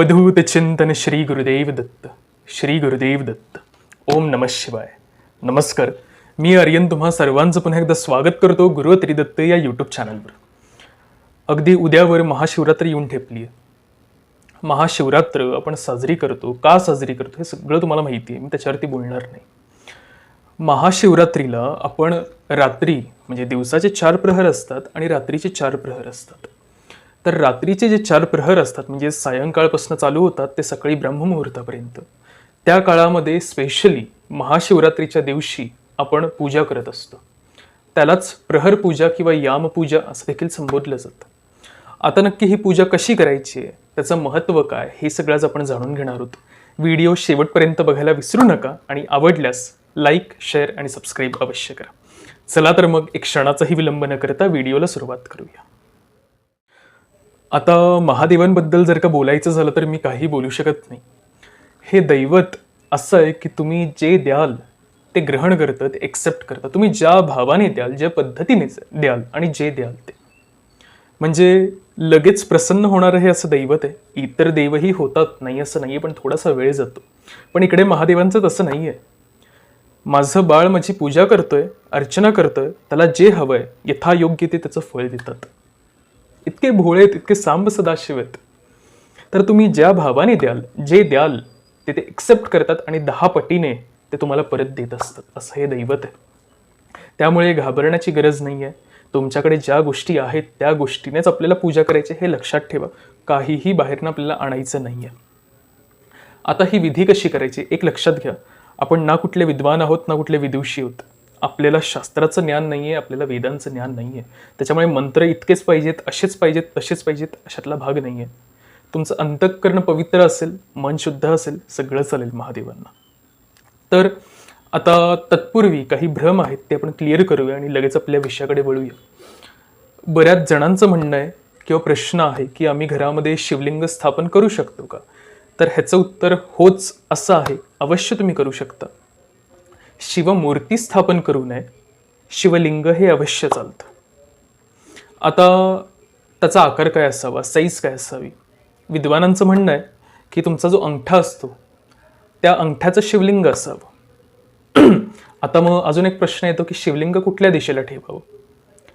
अवधूत चिंतन श्री गुरुदेव दत्त श्री गुरुदेव दत्त ओम नम शिवाय। नमस्कार मी आर्यन तुम्हा सर्वांचं पुन्हा एकदा स्वागत करतो गुरु त्रिदत्त या यूट्यूब चॅनलवर अगदी उद्यावर महाशिवरात्री येऊन ठेपली आहे महाशिवरात्र आपण साजरी करतो का साजरी करतो हे सगळं तुम्हाला माहिती आहे मी त्याच्यावरती बोलणार नाही. महाशिवरात्रीला आपण रात्री म्हणजे दिवसाचे चार प्रहर असतात आणि रात्रीचे चार प्रहर असतात. तर रात्रीचे जे चार प्रहर असतात म्हणजे सायंकाळपासून चालू होतात ते सकाळी ब्रह्ममुहूर्तापर्यंत. त्या काळामध्ये स्पेशली महाशिवरात्रीच्या दिवशी आपण पूजा करत असतो. त्यालाच प्रहर पूजा किंवा यामपूजा असं देखील संबोधलं जातं. आता नक्की ही पूजा कशी करायची आहे? त्याचं महत्त्व काय? हे सगळंच आपण जाणून घेणार आहोत. व्हिडिओ शेवटपर्यंत बघायला विसरू नका आणि आवडल्यास लाईक शेअर आणि सबस्क्राईब अवश्य करा. चला तर मग एक क्षणाचाही विलंब न करता व्हिडिओला सुरुवात करूया. आता महादेवांबद्दल जर का बोलायचं झालं तर मी काही बोलू शकत नाही. हे दैवत असं आहे की तुम्ही जे द्याल ते ग्रहण करतं ते एक्सेप्ट करतं तुम्ही ज्या भावाने द्याल ज्या पद्धतीने द्याल आणि जे द्याल ते. म्हणजे लगेच प्रसन्न होणारं हे असं दैवत आहे. इतर देवही होतात नाही असं नाही आहे पण थोडासा वेळ जातो. पण इकडे महादेवांचं तसं नाही आहे माझं बाळ माझी पूजा करतोय अर्चना करतोय त्याला जे हवं आहे यथायोग्य ते त्याचं फळ देतात. इतके भोळे आहेत इतके सांब सदाशिव आहेत. तर तुम्ही ज्या भावाने द्याल जे द्याल ते ते एक्सेप्ट करतात आणि दहा पटीने ते तुम्हाला परत देत असतात. असं हे दैवत आहे. त्यामुळे घाबरण्याची गरज नाही आहे तुमच्याकडे ज्या गोष्टी आहेत त्या गोष्टीनेच आपल्याला पूजा करायची हे लक्षात ठेवा. काहीही बाहेरनं आपल्याला आणायचं नाही आहे आता ही विधी कशी करायची एक लक्षात घ्या. आपण ना कुठले विद्वान आहोत ना कुठले विदुषी आहोत. आपल्याला शास्त्राचं ज्ञान नाही आहे आपल्याला वेदांचं ज्ञान नाही आहे त्याच्यामुळे मंत्र इतकेच पाहिजेत असेच पाहिजेत तसेच पाहिजेत अशातला भाग नाही आहे तुमचं अंतःकरण पवित्र असेल मन शुद्ध असेल सगळं चालेल महादेवांना. तर आता तत्पूर्वी काही भ्रम आहेत ते आपण क्लिअर करूया आणि लगेच आपल्या विषयाकडे वळूया. बऱ्याच जणांचं म्हणणं आहे किंवा प्रश्न आहे की आम्ही घरामध्ये शिवलिंग स्थापन करू शकतो का? तर ह्याचं उत्तर होच असं आहे अवश्य तुम्ही करू शकता. शिवमूर्ती स्थापन करू नये. शिवलिंग हे अवश्य चालतं. आता त्याचा आकार काय असावा? साईज काय असावी? विद्वानांचं म्हणणं आहे की तुमचा जो अंगठा असतो त्या अंगठ्याचं शिवलिंग असावं. आता मग अजून एक प्रश्न येतो की शिवलिंग कुठल्या दिशेला ठेवावं?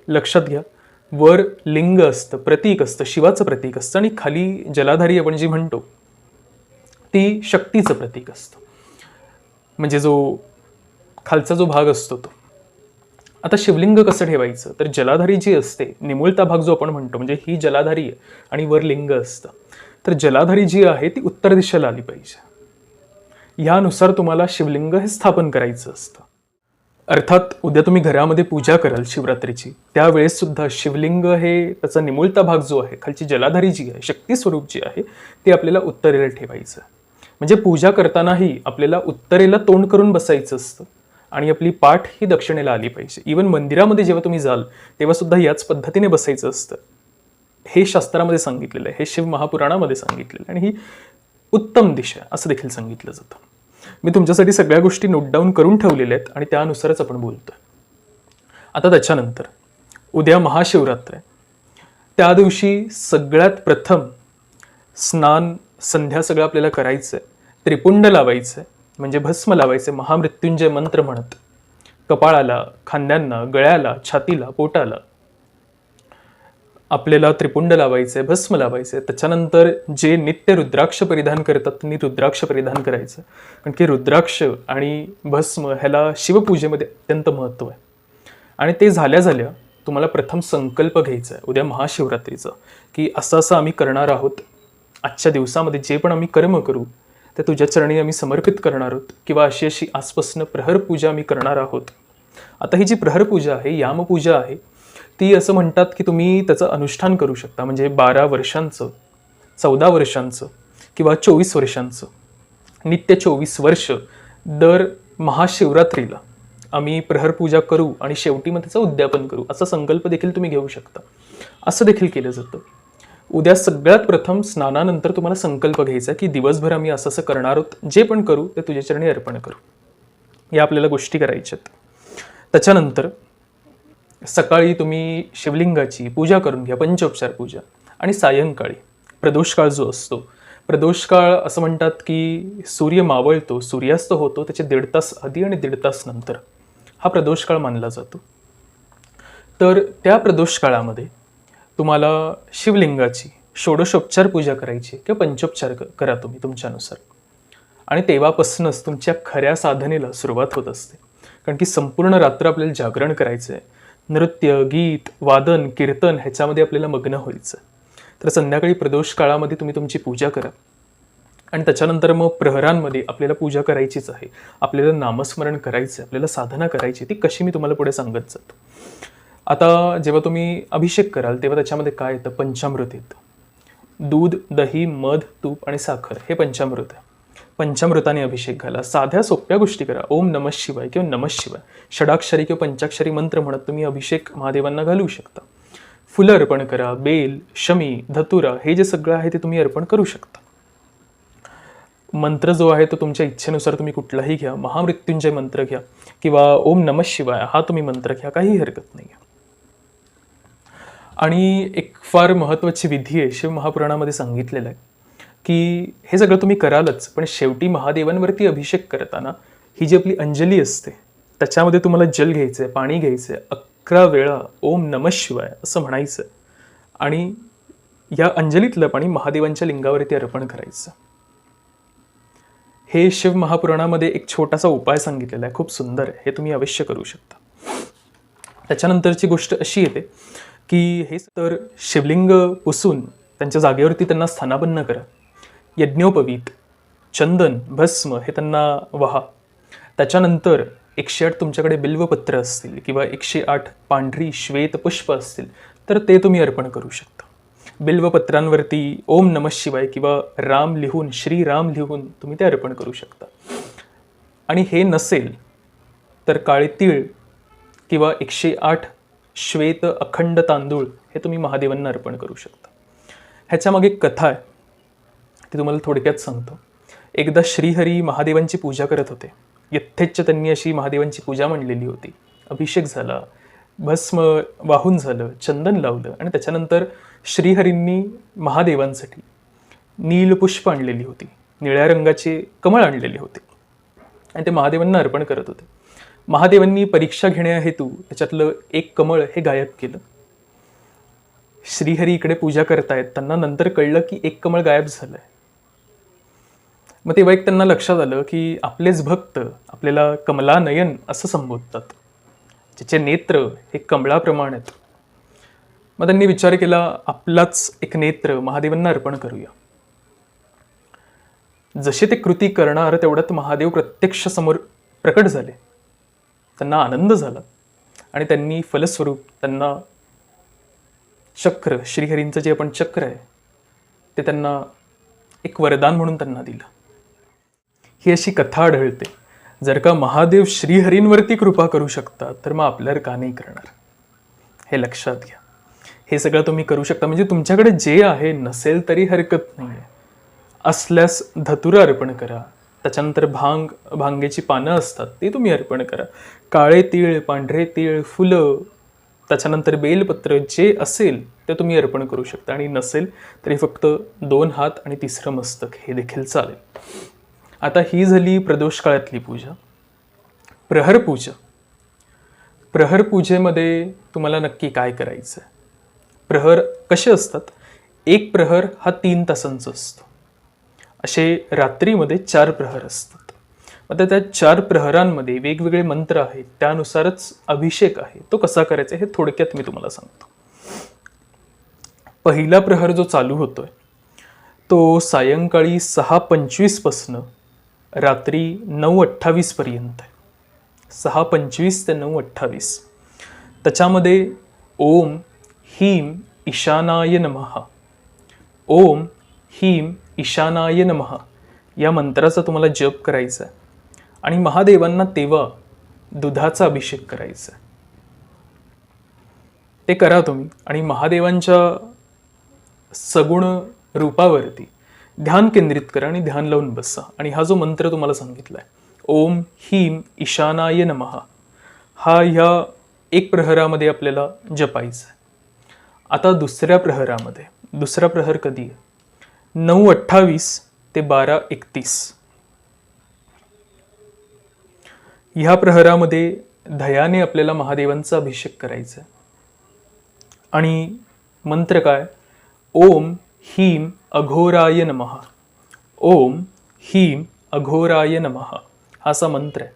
लक्षात घ्या वर लिंग असतं प्रतीक असतं शिवाचं प्रतीक असतं आणि खाली जलाधारी आपण जी म्हणतो ती शक्तीचं प्रतीक असतं. म्हणजे जो खालचा जो भाग असतो तो. आता शिवलिंग कसं ठेवायचं? तर जलाधारी जी असते निमुळता भाग जो आपण म्हणतो म्हणजे ही जलाधारी आहे आणि वर लिंग असतं. तर जलाधारी जी आहे ती उत्तर दिशेला आली पाहिजे. ह्यानुसार तुम्हाला शिवलिंग हे स्थापन करायचं असतं. अर्थात उद्या तुम्ही घरामध्ये पूजा कराल शिवरात्रीची त्यावेळेस सुद्धा शिवलिंग हे त्याचा निमुळता भाग जो आहे खालची जलाधारी जी आहे शक्ती स्वरूप जी आहे ती आपल्याला उत्तरेला ठेवायचं. म्हणजे पूजा करतानाही आपल्याला उत्तरेला तोंड करून बसायचं असतं. आणि आपली पाठ ही दक्षिणेला आली पाहिजे. इवन मंदिरामध्ये जेव्हा तुम्ही जाल तेव्हा सुद्धा याच पद्धतीने बसायचं असतं. हे शास्त्रामध्ये सांगितलेलं आहे हे शिव महापुराणामध्ये सांगितलेलं आहे आणि ही उत्तम दिशा आहे असं देखील सांगितलं जातं. मी तुमच्यासाठी सगळ्या गोष्टी नोट डाऊन करून ठेवलेल्या आहेत आणि त्यानुसारच आपण बोलतो आता त्याच्यानंतर उद्या महाशिवरात्र आहे. त्या दिवशी सगळ्यात प्रथम स्नान संध्या सगळं आपल्याला करायचं आहे त्रिपुंड लावायचं आहे म्हणजे भस्म लावायचे महामृत्युंजय मंत्र म्हणत. कपाळाला खांद्यांना गळ्याला छातीला पोटाला. आपल्याला त्रिपुंड लावायचे भस्म लावायचे. त्याच्यानंतर जे नित्य रुद्राक्ष परिधान करतात त्यांनी रुद्राक्ष परिधान करायचं. कारण की रुद्राक्ष आणि भस्म ह्याला शिवपूजेमध्ये अत्यंत महत्त्व आहे. आणि ते झाल्या झाल्या तुम्हाला प्रथम संकल्प घ्यायचा आहे. उद्या महाशिवरात्रीचा. की असं असं आम्ही करणार आहोत. आजच्या दिवसामध्ये जे पण आम्ही कर्म करू ते तुझ्या चरणी आम्ही समर्पित करणार आहोत किंवा अशी अशी आसपासनं प्रहर पूजा आम्ही करणार आहोत. आता ही जी प्रहर पूजा आहे यामपूजा आहे ती असं म्हणतात की तुम्ही त्याचं अनुष्ठान करू शकता. म्हणजे बारा वर्षांचं चौदा वर्षांचं किंवा चोवीस वर्षांचं. नित्य चोवीस वर्ष दर महाशिवरात्रीला आम्ही प्रहर पूजा करू आणि शेवटी मग त्याचं उद्यापन करू. असा संकल्प देखील तुम्ही घेऊ शकता. असं देखील केलं जातं. उद्या सगळ्यात प्रथम स्नानानंतर तुम्हाला संकल्प घ्यायचा की दिवसभर आम्ही असं असं करणार आहोत जे पण करू ते तुझ्या चरणी अर्पण करू. या आपल्याला गोष्टी करायच्यात त्याच्यानंतर सकाळी तुम्ही शिवलिंगाची पूजा करून घ्या पंचोपचार पूजा आणि सायंकाळी. प्रदोष काळ जो असतो प्रदोष काळ असं म्हणतात की सूर्य मावळतो सूर्यास्त होतो त्याचे दीड तास आधी आणि दीड तास नंतर हा प्रदोष काळ मानला जातो. तर त्या प्रदोष काळामध्ये तुम्हाला शिवलिंगाची षोडशोपचार पूजा करायची किंवा पंचोपचार करा तुम्ही तुमच्यानुसार. आणि तेव्हापासूनच तुमच्या खऱ्या साधनेला सुरुवात होत असते. कारण की संपूर्ण रात्र आपल्याला जागरण करायचं आहे नृत्य गीत वादन कीर्तन ह्याच्यामध्ये आपल्याला मग्न व्हायचं तर संध्याकाळी प्रदोष काळामध्ये तुम्ही तुमची पूजा करा. आणि त्याच्यानंतर मग प्रहरांमध्ये आपल्याला पूजा करायचीच आहे. आपल्याला नामस्मरण करायचं आहे आपल्याला साधना करायची ती कशी मी तुम्हाला पुढे सांगत जातो. आता जेव्हा तुम्ही अभिषेक कराल तेव्हा त्याच्यामध्ये काय येतं? पंचामृत येतं. दूध दही मध तूप आणि साखर हे पंचामृत आहे. पंचामृताने अभिषेक घाला. साध्या सोप्या गोष्टी करा. ओम नमः शिवाय किंवा नमः शिवाय. षडाक्षरी किंवा पंचाक्षरी मंत्र म्हणत तुम्ही अभिषेक महादेवांना घालू शकता. फुलं अर्पण करा. बेल शमी धतुरा हे जे सगळं आहे ते तुम्ही अर्पण करू शकता. मंत्र जो आहे तो तुमच्या इच्छेनुसार तुम्ही कुठलाही घ्या. महामृत्युंजय मंत्र घ्या किंवा ओम नमः शिवाय हा तुम्ही मंत्र घ्या. काही हरकत नाही आहे आणि एक फार महत्त्वाची विधी आहे शिव महापुराणामध्ये सांगितलेलं आहे की हे सगळं तुम्ही करालच पण शेवटी महादेवांवरती अभिषेक करताना ही जी आपली अंजली असते त्याच्यामध्ये तुम्हाला जल घ्यायचं आहे पाणी घ्यायचं आहे अकरा वेळा ओम नमः शिवाय असं म्हणायचं. आणि या अंजलीतलं पाणी महादेवांच्या लिंगावरती अर्पण करायचं. हे शिव महापुराणामध्ये एक छोटासा उपाय सांगितलेला आहे खूप सुंदर आहे हे तुम्ही अवश्य करू शकता. त्याच्यानंतरची गोष्ट अशी येते की हे तर शिवलिंग पुसून त्यांच्या जागेवरती त्यांना स्थानापन्न करा. यज्ञोपवीत चंदन भस्म हे त्यांना वहा. त्याच्यानंतर एकशे आठ तुमच्याकडे बिल्वपत्र असतील किंवा एकशे आठ पांढरी श्वेत पुष्प असतील तर ते तुम्ही अर्पण करू शकता. बिल्वपत्रांवरती ओम नमः शिवाय किंवा राम लिहून श्रीराम लिहून तुम्ही ते अर्पण करू शकता. आणि हे नसेल तर काळे तीळ किंवा एकशे आठ श्वेत अखंड तांदूळ हे तुम्ही महादेवांना अर्पण करू शकता. ह्याच्यामागे एक कथा आहे. ती तुम्हाला थोडक्यात सांगतो. एकदा श्रीहरी महादेवांची पूजा करत होते. यथेच्छ त्यांनी अशी महादेवांची पूजा म्हणलेली होती. अभिषेक झाला भस्म वाहून झालं चंदन लावलं आणि त्याच्यानंतर श्रीहरींनी महादेवांसाठी नीलपुष्प आणलेली होती. निळ्या रंगाचे कमळ आणलेले होते. आणि ते महादेवांना अर्पण करत होते. महादेवांनी परीक्षा घेण्याहेतू त्याच्यातलं एक कमळ हे गायब केलं. श्रीहरी इकडे पूजा करतायत त्यांना नंतर कळलं की एक कमळ गायब झालंय. मग तेव्हा एक त्यांना लक्षात आलं की आपलेच भक्त आपल्याला कमला नयन असं संबोधतात. ज्याचे नेत्र हे कमळाप्रमाणे आहेत. मग त्यांनी विचार केला आपलाच एक नेत्र महादेवांना अर्पण करूया. जसे ते कृती करणार तेवढ्यात महादेव प्रत्यक्ष समोर प्रकट झाले. त्यांना आनंद झाला. आणि त्यांनी फलस्वरूप त्यांना चक्र श्रीहरींचं जे आपण चक्र आहे ते त्यांना एक वरदान म्हणून त्यांना दिलं. ही अशी कथा आढळते. जर का महादेव श्रीहरींवरती कृपा करू शकता तर मग आपल्यावर का नाही करणार? हे लक्षात घ्या. हे सगळं तुम्ही करू शकता. म्हणजे तुमच्याकडे जे आहे नसेल तरी हरकत नाही आहे असल्यास धतुरा अर्पण करा. त्याच्यानंतर भांग भांगेची पानं असतात ती तुम्ही अर्पण करा. काळे तीळ पांढरे तीळ फुलं त्याच्यानंतर बेलपत्र जे असेल ते तुम्ही अर्पण करू शकता. आणि नसेल तरी फक्त दोन हात आणि तिसरं मस्तक हे देखील चालेल. आता ही झाली प्रदोष काळातली पूजा. प्रहर पूजा. प्रहर पूजेमध्ये तुम्हाला नक्की काय करायचं आहे प्रहर कसे असतात? एक प्रहर हा तीन तासांचा असतो. असे रात्रीमध्ये चार प्रहर असतात. आता त्या चार प्रहरांमध्ये वेगवेगळे मंत्र आहेत त्यानुसारच अभिषेक आहे. तो कसा करायचा हे थोडक्यात मी तुम्हाला सांगतो. पहिला प्रहर जो चालू होतोय तो सायंकाळी सहा पंचवीसपासनं रात्री नऊ अठ्ठावीसपर्यंत आहे. सहा पंचवीस ते नऊ अठ्ठावीस. त्याच्यामध्ये ओम हीम ईशानाय नमः. ओम हीम ईशानाय नमः. या मंत्राचा तुम्हाला जप करायचा आहे आणि महादेवांना तेव्हा दुधाचा अभिषेक करायचा आहे ते करा तुम्ही. आणि महादेवांच्या सगुण रूपावरती ध्यान केंद्रित करा आणि ध्यान लावून बसा. आणि हा जो मंत्र तुम्हाला सांगितला आहे ओम हीम ईशानाय नमः हा ह्या एक प्रहरामध्ये आपल्याला जपायचा आहे आता दुसऱ्या प्रहरामध्ये. दुसरा प्रहर कधी आहे? नऊ अठ्ठावीस ते बारा एकतीस. ह्या प्रहरामध्ये धयाने आपल्याला महादेवांचा अभिषेक करायचा. आणि मंत्र काय? ओम ह्रीम अघोराय नमः. ओम ह्रीम अघोराय नमः. हा असा मंत्र आहे.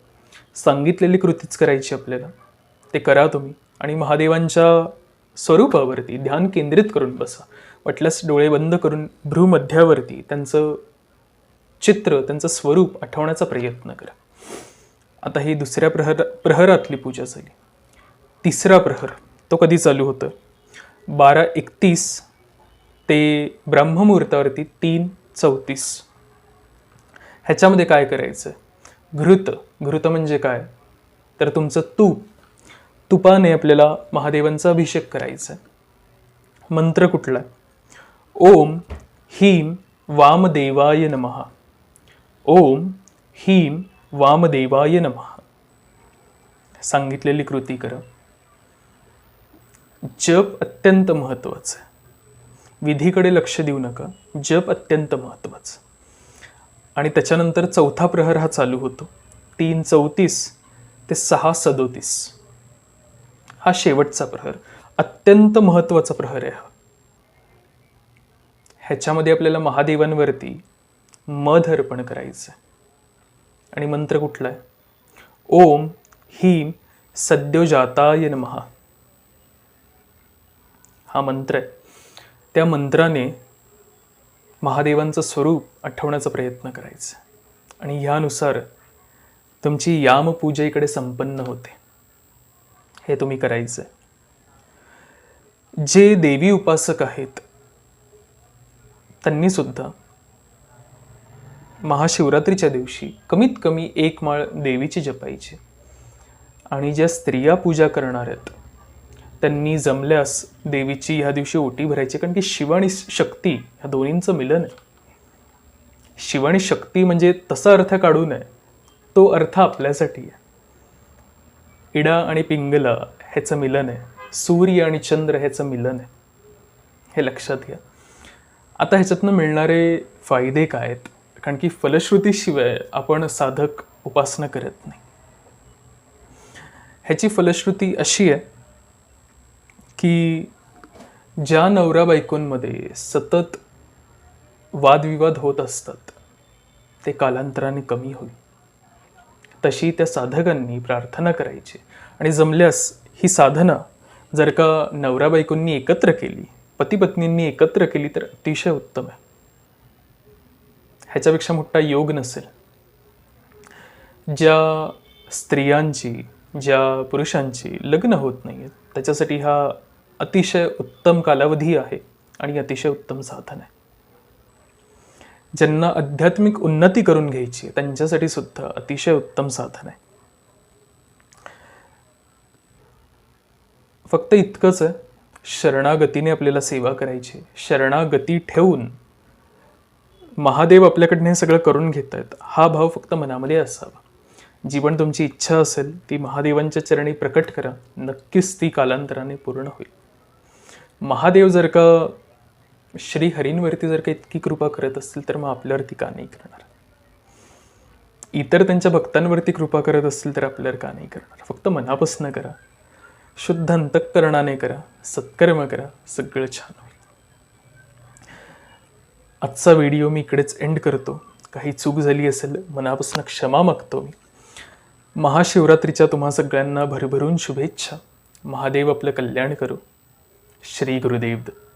सांगितलेली कृतीच करायची आपल्याला. ते करा तुम्ही आणि महादेवांच्या स्वरूपावरती ध्यान केंद्रित करून बसा. वाटल्यास डोळे बंद करून भ्रूमध्यावरती त्यांचं चित्र त्यांचं स्वरूप आठवण्याचा प्रयत्न करा. आता ही दुसऱ्या प्रहर प्रहरातली पूजा झाली. तिसरा प्रहर तो कधी चालू होतं? बारा एकतीस ते ब्रह्ममुहूर्तावरती तीन चौतीस. ह्याच्यामध्ये काय करायचं? घृत घृत म्हणजे काय? तर तुमचं तूप तुपाने आपल्याला महादेवांचा अभिषेक करायचा. आहे मंत्र कुठला? ओम ह्रीम वामदेवाय नमः। ओम ह्रीम वामदेवाय नमः। सांगितलेली कृती करा। जप अत्यंत महत्त्वाचं आहे. विधीकडे लक्ष देऊ नका. जप अत्यंत महत्त्वाचं आणि त्याच्यानंतर चौथा प्रहर हा चालू होतो. तीन चौतीस ते सहा सदोतीस. हा शेवटचा प्रहर. अत्यंत महत्त्वाचा प्रहर आहे हा. ह्याच्यामध्ये आपल्याला महादेवांवरती मध अर्पण करायचं आणि मंत्र कुठला आहे ओम ह्रीम सद्योजाताय महा हा मंत्र आहे. त्या मंत्राने महादेवांचं स्वरूप आठवण्याचा प्रयत्न करायचा. आणि ह्यानुसार तुमची यामपूजेकडे संपन्न होते. हे तुम्ही करायचं जे देवी उपासक आहेत त्यांनी सुद्धा महाशिवरात्रीच्या दिवशी कमीत कमी एक माळ देवीची जपायची. आणि ज्या स्त्रिया पूजा करणार आहेत त्यांनी जमल्यास देवीची ह्या दिवशी ओटी भरायची. कारण की शिव आणि शक्ती ह्या दोन्हींचं मिलन आहे. शिव आणि शक्ती म्हणजे तसा अर्थ काढू नये तो अर्थ आपल्यासाठी आहे. इडा आणि पिंगला ह्याचं मिलन आहे. सूर्य आणि चंद्र ह्याचं मिलन आहे. हे लक्षात घ्या. आता ह्याच्यातनं मिळणारे फायदे काय आहेत? कारण की फलश्रुतीशिवाय आपण साधक उपासना करत नाही. ह्याची फलश्रुती अशी आहे की ज्या नवरा बायकोंमध्ये सतत वादविवाद होत असतात ते कालांतराने कमी होईल. तशी त्या साधकांनी प्रार्थना करायची. आणि जमल्यास ही साधना जर का नवरा बायकोंनी एकत्र केली पतीपत्नींनी एकत्र केली तर अतिशय उत्तम आहे. ह्याच्यापेक्षा मोठा योग नसेल. ज्या स्त्रियांची ज्या पुरुषांची लग्न होत नाही त्याच्यासाठी हा अतिशय उत्तम कालावधी आहे आणि अतिशय उत्तम साधन आहे. ज्यांना आध्यात्मिक उन्नती करून घ्यायची आहे त्यांच्यासाठी सुद्धा अतिशय उत्तम साधन आहे. फक्त इतकंच आहे शरणागतीने आपल्याला सेवा करायची शरणागती ठेवून महादेव आपल्याकडनं हे सगळं करून घेत आहेत हा भाव फक्त मनामध्ये असावा. जी पण तुमची इच्छा असेल ती महादेवांच्या चरणी प्रकट करा. नक्कीच ती कालांतराने पूर्ण होईल. महादेव जर का श्री हरींवरती जर का इतकी कृपा करत असतील तर मग आपल्यावरती का नाही करणार? इतर त्यांच्या भक्तांवरती कृपा करत असतील तर आपल्यावर का नाही करणार? फक्त मनापासून करा. शुद्ध अंतःकरणाने करा सत्कर्म करा सगळं छान होईल. आजचा व्हिडिओ मी इकडेच एंड करतो. काही चूक झाली असेल मनापासून क्षमा मागतो मी. महाशिवरात्रीच्या तुम्हा सगळ्यांना भरभरून शुभेच्छा. महादेव आपलं कल्याण करू. श्री गुरुदेव दत्त.